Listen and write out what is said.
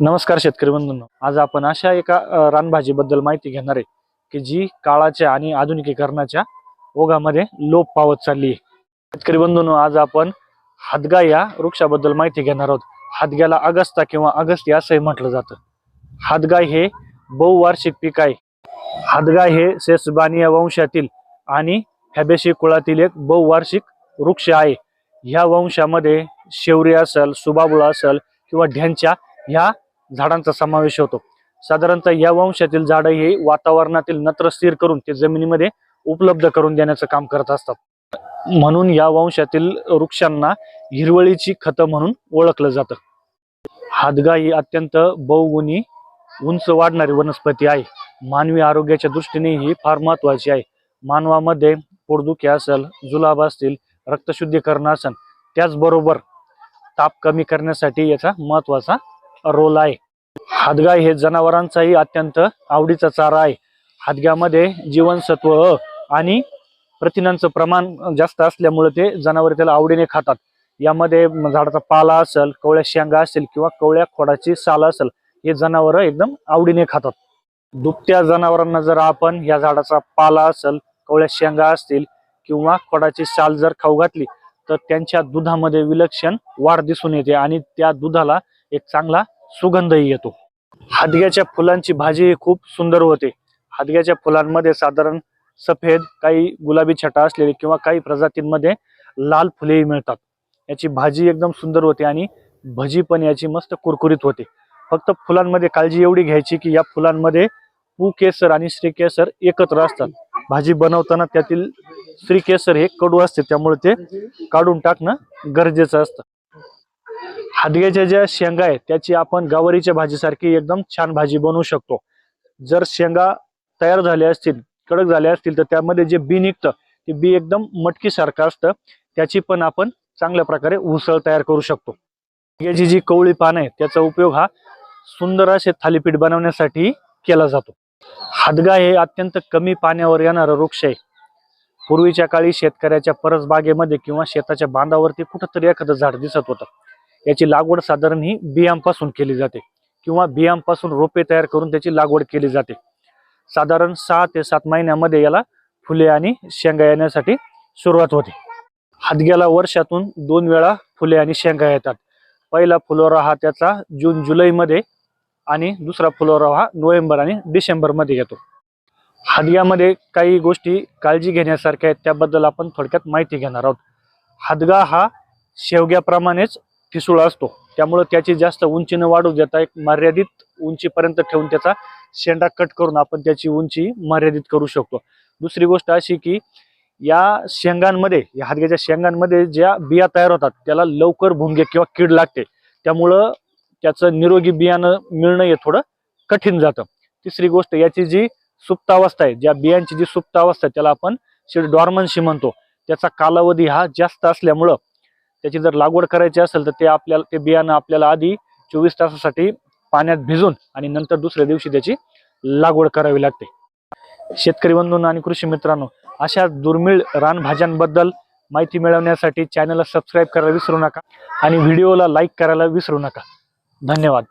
नमस्कार शेतकरी बंधूंनो. आज आपण अशा एका रानभाजीबद्दल माहिती घेणार आहे की जी काळाच्या आणि आधुनिकीकरणाच्या ओघामध्ये लोप पावत चालली आहे. शेतकरी बंधूंनो आज आपण हादगा या वृक्षाबद्दल माहिती घेणार आहोत. हादग्याला अगस्ता किंवा अगस्ती असंही म्हटलं जातं. हादगा हे बहुवार्षिक पीक आहे. हादगा हे सेसबानिया वंशातील आणि हॅबेशी कुळातील एक बहुवार्षिक वृक्ष आहे. ह्या वंशामध्ये शेवरी असल सुबाबुळा असेल किंवा ढ्यांच्या ह्या झाडांचा समावेश होतो. साधारणतः या वंशातील झाडं हे वातावरणातील नत्र स्थिर करून ते जमिनीमध्ये उपलब्ध करून देण्याचं काम करत असतात. म्हणून या वंशातील वृक्षांना हिरवळीची खतं म्हणून ओळखलं जातं. हादगा ही अत्यंत बहुगुणी उंच वाढणारी वनस्पती आहे. मानवी आरोग्याच्या दृष्टीने ही फार महत्वाची आहे. मानवामध्ये पोटदुखी असेल जुलाब असतील रक्तशुद्धीकरण असेल त्याचबरोबर ताप कमी करण्यासाठी याचा महत्त्वाचा रोल आहे. हादगाय हे जनावरांचाही अत्यंत आवडीचा चारा आहे. हादग्यामध्ये जीवनसत्व अ आणि प्रथिनांचं प्रमाण जास्त असल्यामुळे ते जनावर त्याला आवडीने खातात. यामध्ये झाडाचा पाला असेल कवळ्या शेंगा असेल किंवा कवळ्या खोडाची साल असेल हे जनावर एकदम आवडीने खातात. दुभत्या जनावरांना जर आपण या झाडाचा पाला असेल कवळ्या शेंगा असतील किंवा खोडाची साल जर खाऊ घातली तर त्यांच्या दुधामध्ये विलक्षण वाढ दिसून येते आणि त्या दुधाला एक चांगला सुगंधही येतो. हादग्याच्या फुलांची भाजीही खूप सुंदर होते. हादग्याच्या फुलांमध्ये साधारण सफेद काही गुलाबी छटा असलेले किंवा काही प्रजातींमध्ये लाल फुलेही मिळतात. याची भाजी एकदम सुंदर होते आणि भजी पण याची मस्त कुरकुरीत होते. फक्त फुलांमध्ये काळजी एवढी घ्यायची की या फुलांमध्ये पू केसर आणि श्रीकेसर एकत्र असतात. भाजी बनवताना त्यातील श्रीकेसर हे कडू असते त्यामुळे ते काढून टाकणं गरजेचं असतं. हादग्याच्या ज्या शेंगा आहेत त्याची आपण गवारीच्या भाजीसारखी एकदम छान भाजी बनवू शकतो. जर शेंगा तयार झाल्या असतील कडक झाल्या असतील तर त्यामध्ये जे बी निघतं ते बी एकदम मटकीसारखं असतं. त्याची पण आपण चांगल्या प्रकारे उसळ तयार करू शकतो. याची जी कवळी पानं आहे त्याचा उपयोग हा सुंदर असे थालीपीठ बनवण्यासाठी केला जातो. हादगा हे अत्यंत कमी पाण्यावर येणारं वृक्ष आहे. पूर्वीच्या काळी शेतकऱ्याच्या परसबागेमध्ये किंवा शेताच्या बांधावरती कुठंतरी एखादं झाड दिसत होतं. याची लागवड साधारण ही बियांपासून केली जाते किंवा बियांपासून रोपे तयार करून त्याची लागवड केली जाते. साधारण सहा ते सात महिन्यामध्ये याला फुले आणि शेंगा येण्यासाठी सुरुवात होते. हादग्याला वर्षातून दोन वेळा फुले आणि शेंगा येतात. पहिला फुलोरा हा त्याचा जून जुलैमध्ये आणि दुसरा फुलोरा हा नोव्हेंबर आणि डिसेंबरमध्ये येतो. हादग्यामध्ये काही गोष्टी काळजी घेण्यासारख्या आहेत त्याबद्दल आपण थोडक्यात माहिती घेणार आहोत. हादगा हा शेवग्याप्रमाणेच ठिसूळ असतो. त्यामुळं त्याची जास्त उंचीनं वाढू देता एक मर्यादित उंचीपर्यंत ठेवून त्याचा शेंडा कट करून आपण त्याची उंची मर्यादित करू शकतो. दुसरी गोष्ट अशी की या शेंगांमध्ये या हादग्याच्या शेंगांमध्ये ज्या बिया तयार होतात त्याला लवकर भुंगे किंवा कीड लागते. त्यामुळं त्याचं निरोगी बियाणं मिळणं हे थोडं कठीण जातं. तिसरी गोष्ट याची जी सुप्तावस्था आहे ज्या बियांची जी सुप्तावस्था आहे त्याला आपण सीड डॉर्मनशी म्हणतो. त्याचा कालावधी हा जास्त असल्यामुळं त्याची जर लागवड करायची असेल तर ते आपल्याला ते बियाणं आपल्याला आधी चोवीस तासासाठी पाण्यात भिजून आणि नंतर दुसऱ्या दिवशी त्याची लागवड करावी लागते. शेतकरी बंधूंना आणि कृषी मित्रांनो अशा दुर्मिळ रानभाज्यांबद्दल माहिती मिळवण्यासाठी चॅनलला सबस्क्राईब करायला विसरू नका आणि व्हिडिओला लाईक करायला विसरू नका. धन्यवाद.